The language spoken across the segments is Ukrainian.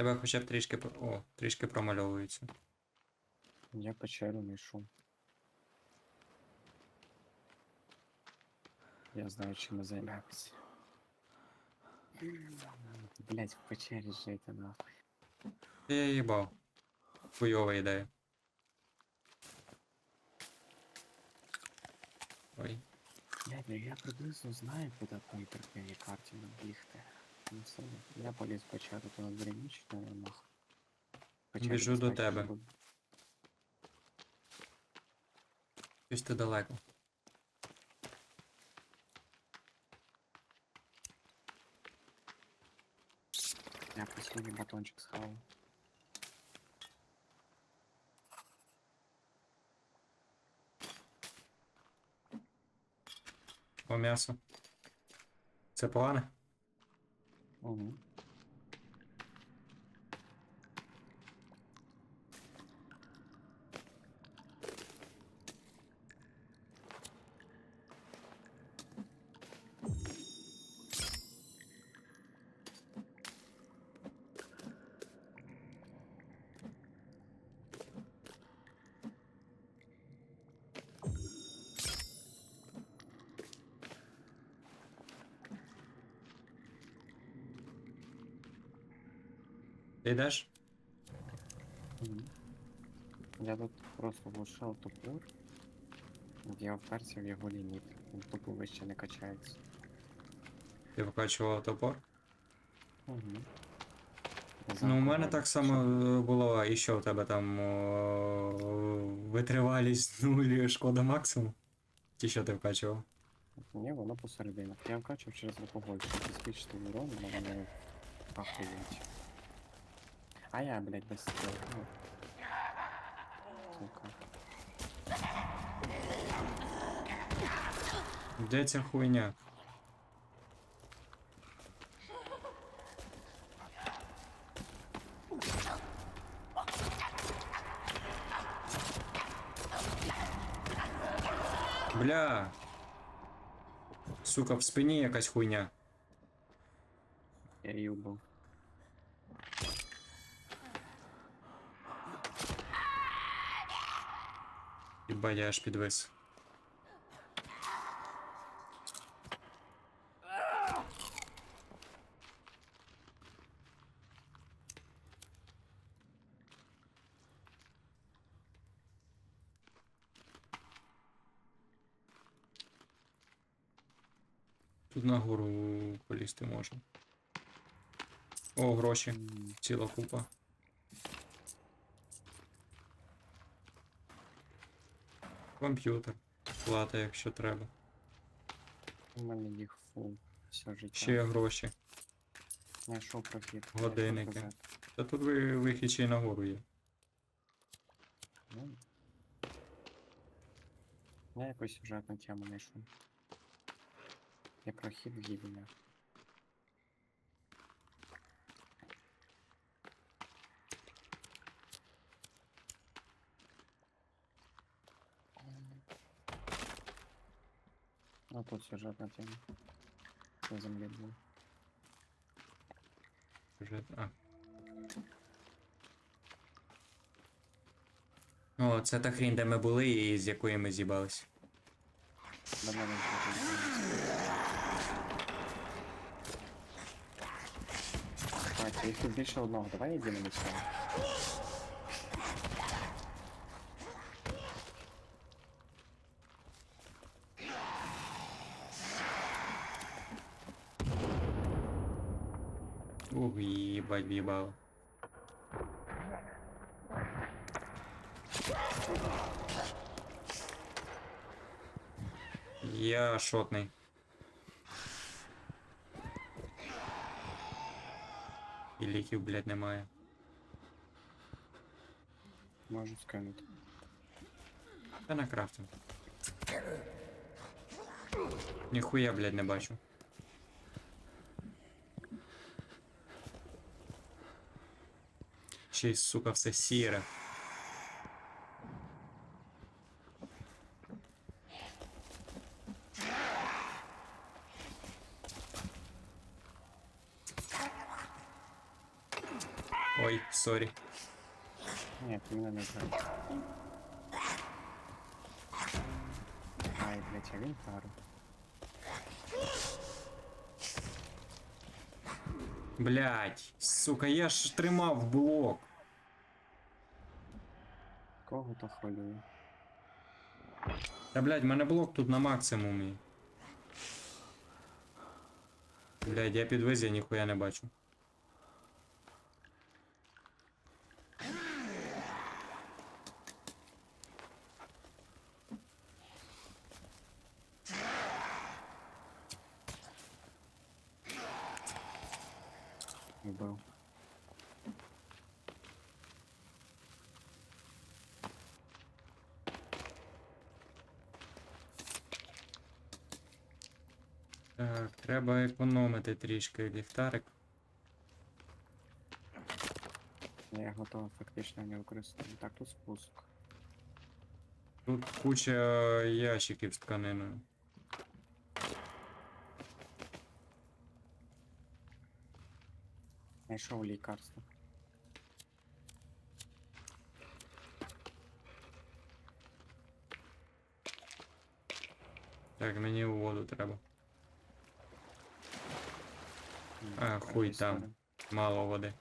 Тебе хоча б трішки. О, трішки промальовується. Я печеру знайшов. Я знаю, чим ми займаємося. Блять, в печері жити нахуй. Я їбав. Хуйова ідея. Ой. Блять, ну я приблизно знаю, куди по інтерфейній карті нам бігти. Я поліз то на нахуй. Печері Біжу до тебе. Щось ти далеко. Я последній батончик схавав. О, м'ясо. Це погане? Угу. Ти йдеш? Я тут просто влучав топор. От Я вперся в його ліміт. Він тупо вище не качається. Ти викачував топор? Угу. Ну, у мене так само е, було, і що у тебе там о, витривалість нуль, шкода максимум? Ті, що ти вкачував? Ні, воно посередині. Я вкачав через алкоголь, щоб збільшити урон, але мене ахуєть. А я, блядь, без стріл. Ну. Сука. Де ця хуйня? Бля. Сука, в спині якась хуйня. Я її вбив. Хіба я аж підвис. Тут нагору полізти можна. О, гроші. Ціла купа. Комп'ютер. Плата, якщо треба. У мене їх фул. Все життя. Ще є гроші. Знайшов прохід. Годинники. Знайшов Та тут ви- вихід ще й нагору є. Ну. Я якусь сюжетну тему знайшов. Я прохід в А тут сюжетна тема. На землі був. Вже... А. О, це та хрінь, де ми були і з якої ми з'їбались. До мене їх тут більше одного. Давай єдине місце. Ух, їбать в'їбало. Я шотний. І ліків, блядь, немає. Можу скинути. Та на крафтинг. Ніхуя, блядь, не бачу. Ще й, сука, все сіре. Ой, сорі. Ні, ти мене не знаєш. Ай, блядь, а він пару. Блять, сука, я ж тримав блок. Кого то хвилює? Та блять, мене блок тут на максимумі. Блять, я підвіз, я ніхуя не бачу. Вбив. Так, треба економити трішки ліхтарик. Я готовий фактично не використовую. Так, тут спуск. Тут куча ящиків з тканиною. Знайшов лікарство. Так, мені у воду треба. А, хуй там. Мало води.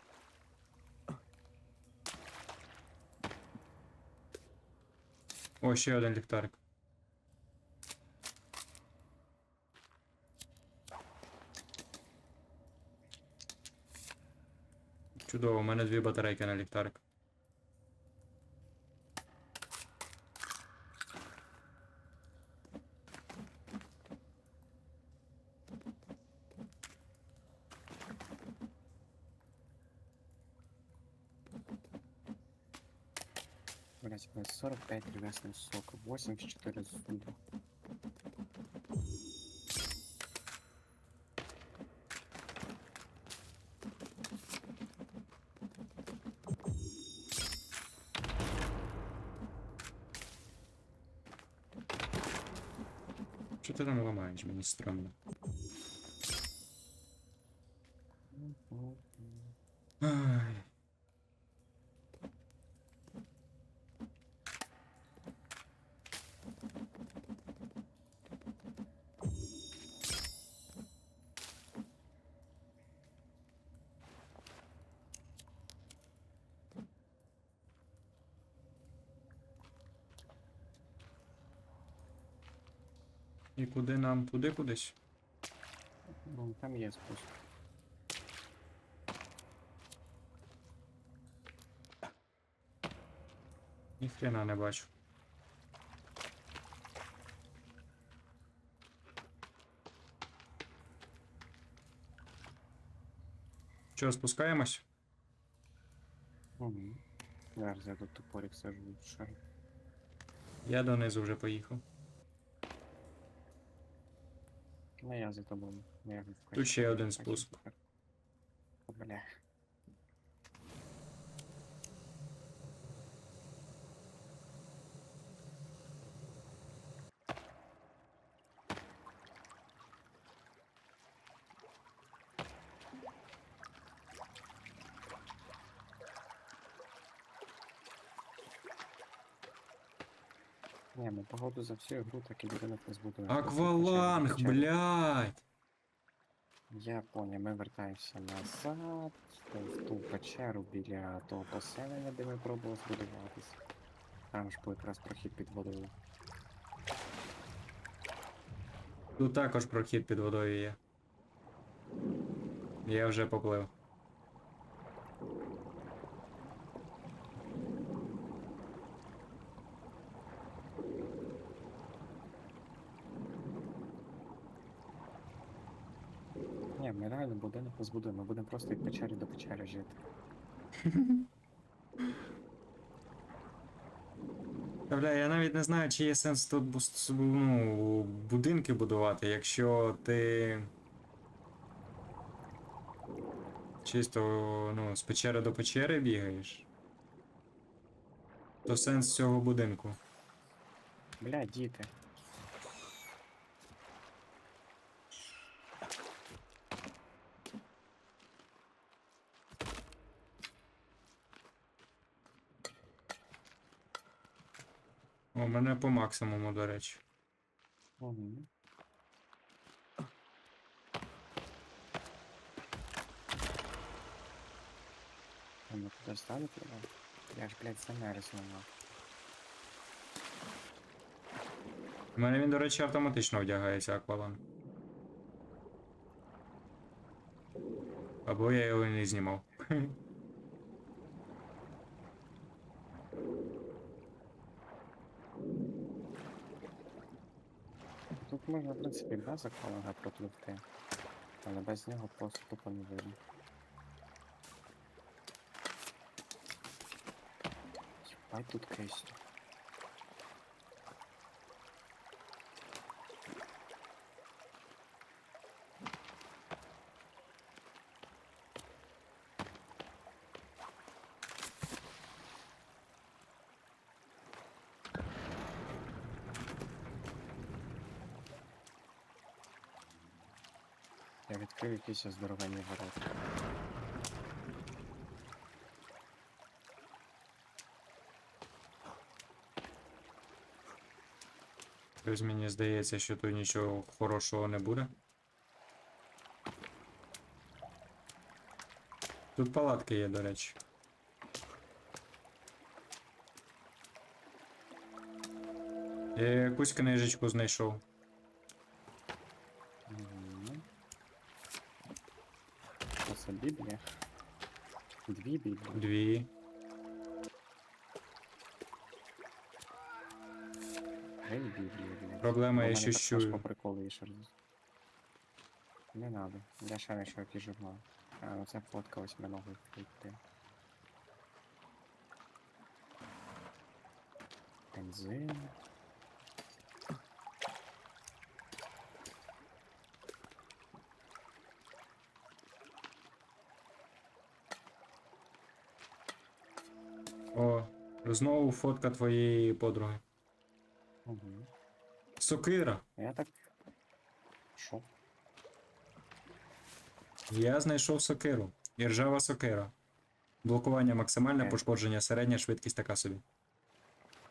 О, ще один ліхтарик. Чудово, у мене дві батарейки на ліхтарик. Блять, 45 ревесный сок, 84 зуба. Що ти там ламаєш? Мені стрьомно. І куди нам? Туди кудись? Ну, там є спуск. Ніхрена не бачу. Що, спускаємось? Угу. Зараз я тут тупорик сажу в шар. Я донизу вже поїхав. Ну я за тобою. Ну, Я Тут ще один спуск. Бля. Не, ну походу за всю игру так и будинок не збудуємо. Акваланг, блядь! Я понял, ми вертаємося назад, в ту печеру біля того поселення, де ми пробували збудуватись. Там ж був якраз прохід під водою. Тут також прохід під водою є. Я вже поплив. Ми реально будинок не збудуємо, ми будемо просто від печери до печери жити. Та, Бля, я навіть не знаю, чи є сенс тут бус- ну, будинки будувати, якщо ти. Чисто ну, з печери до печери бігаєш. То сенс цього будинку. Бля, діти. У мене по максимуму, до речі. Угу. Ну куди ставити його? Я ж, блядь, замерз нема. У мене він, до речі, автоматично вдягається аквалан. Або я його не знімав. Тут можна, в принципі, без акваланга пропливти. Але без нього просто тупо не видно. Хіба тут кисню. Відкрив якісь здоровенні ворота. Тобто мені здається, що тут нічого хорошого не буде. Тут палатки є, до речі. Я якусь книжечку знайшов. Що Біблія? Дві Біблії. Дві. Гей Біблії, блядь. Проблема, я також чую. по приколу ще раз. Не надо. Я ще що який журнал. А, ну це фотка восьминогої йти. Бензин. О, знову фотка твоєї подруги. Угу. Сокира. Я так. Що? Я знайшов сокиру. І ржава сокира. Блокування максимальне, Е. пошкодження середня, швидкість така собі.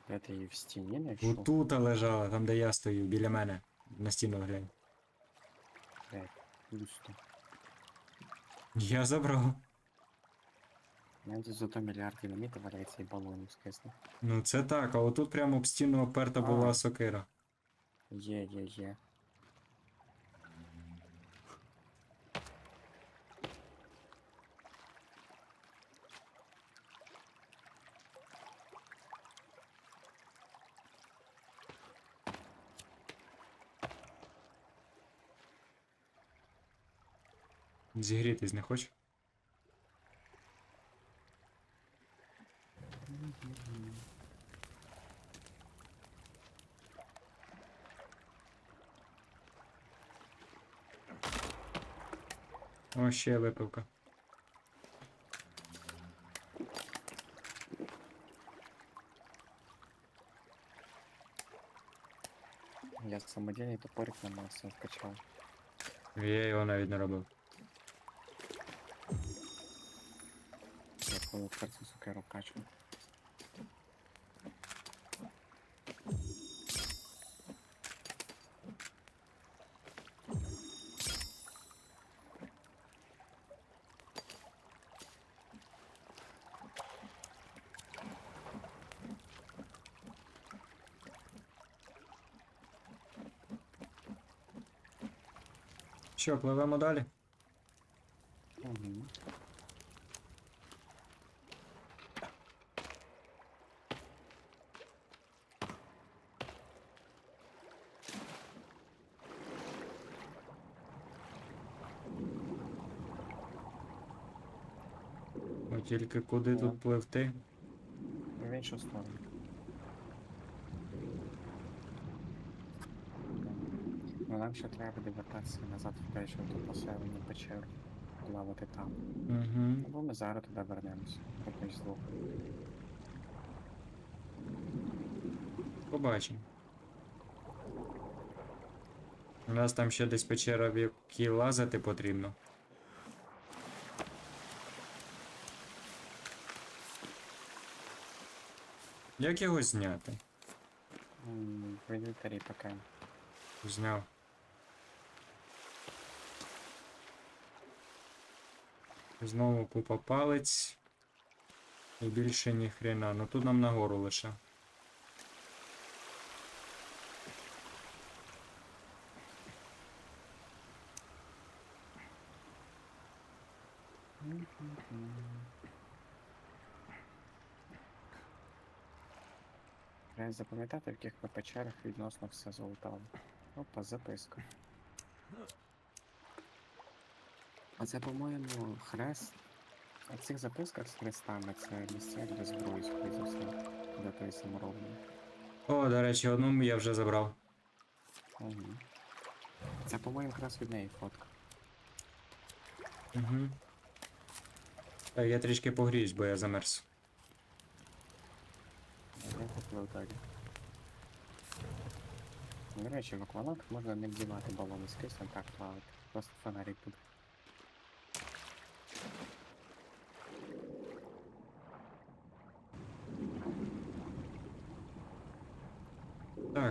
Я ти її в стіні знайшов? Отут лежала, там де я стою, біля мене. На стіну глянь. Блядь, пусто. Я забрав. Тут зато мільярд динаміту валяється і балонів скисне. Ну це так, а отут прямо об стіну оперта була А. сокира. Є, є, є. Зігрітись не хочеш? О, ще випивка. Я самодільний топорик на максимум вкачав. Я його навіть не робив. Я коли перцю сукеру Що, пливемо далі? Угу. Тільки куди Ага. тут пливти? В іншу сторону. Ну нам ще треба буде назад в те, що тут поселення печеру. Плавати там. Угу. Або ми зараз туди вернемося. Якось з двох. Побачимо. У нас там ще десь печера, в якій лазити потрібно. Як його зняти? М, В інвентарі поки. Зняв. Знову купа палець. І більше ні хрена. Ну тут нам нагору лише. Треба запам'ятати, в яких ми печерах відносно все золотало. Опа, записка. А це, по-моєму, хрест. А в цих записках з хрестами це місця для зброї, скоріше за все, для тої саморобної. О, до речі, одну я вже забрав. Угу. Це, по-моєму, якраз від неї фотка. Угу. Так, я трішки погріюсь, бо я замерз. Я купив далі. До речі, в акваланг можна не вдівати балони з киснем, так плавати. Просто фонарик буде.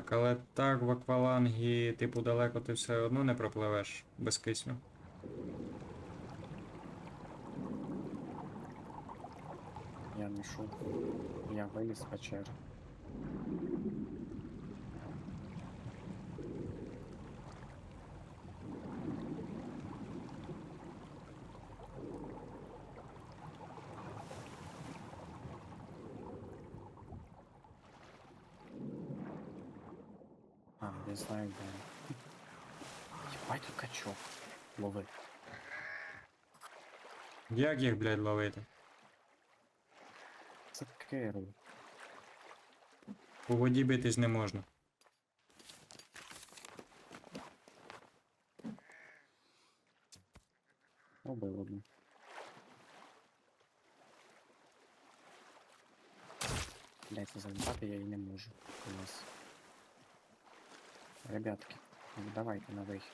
Так, але так в аквалангі, типу, далеко ти все одно не пропливеш без кисню. Я не шут. Я виліз з печери. Як їх, блядь, ловити? Це керу. По воді битись не можна. Убив одну. Блять, залітати я і не можу у нас. Ребятки, ну давайте на вихід.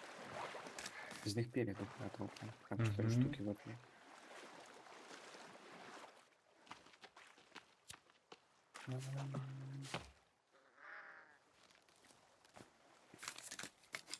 З них переду трохи. Там 4 Мгм. штуки вип'ю.